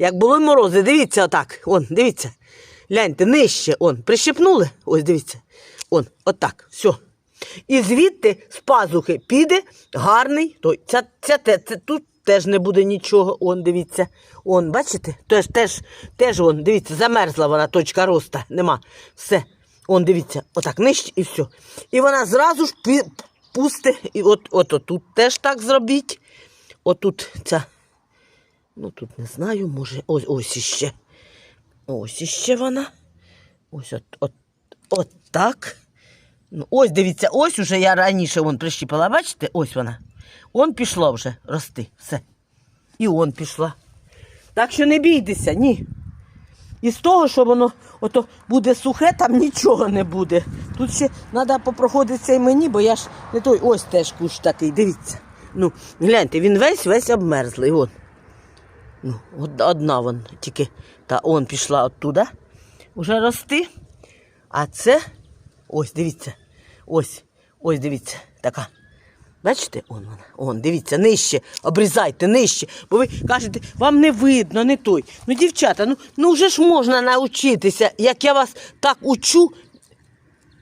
Як були морози, дивіться отак. Он, дивіться. Гляньте, нижче, он, прищепнули. Ось дивіться. Он, отак, все. І звідти з пазухи піде гарний. Той, ця, ця, те- це, тут теж не буде нічого. Он, дивіться. Он, бачите? Теж, теж, теж он, дивіться, замерзла вона, точка роста. Нема. Все. Он, дивіться, отак, нижче і все. І вона зразу ж пусте. І от, от, от тут теж так зробіть. Отут ця. Ну тут не знаю, може. Ось ось іще. Ось іще вона. Ось от, от, от так. Ну, ось дивіться, ось уже я раніше вон прищіпала, бачите? Ось вона. Он пішло вже рости. Все. І он пішла. Так що не бійтеся, ні. І з того, що воно ото буде сухе, там нічого не буде. Тут ще треба попроходитися і мені, бо я ж не той ось теж кущ такий, дивіться. Ну, гляньте, він весь весь обмерзлий. От. Ну, од- одна вон тільки та он пішла оттуда. Уже рости. А це ось, дивіться. Ось, ось дивіться, така. Бачите, он вона. Он, дивіться, нижче, обрізайте, нижче. Бо ви кажете, вам не видно, не той. Ну, дівчата, ну, ну вже ж можна навчитися. Як я вас так учу.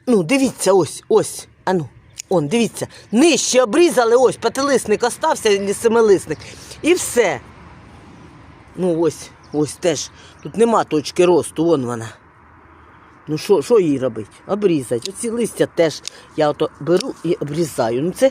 Ну, дивіться, ось, ось. Ану, он, дивіться. Нижче обрізали, ось, п'ятилисник остався, семилисник. І все. Ну, ось, ось теж. Тут нема точки росту, вон вона. Ну, що, їй робити? Обрізати. Оці листя теж я ото беру і обрізаю. Ну, це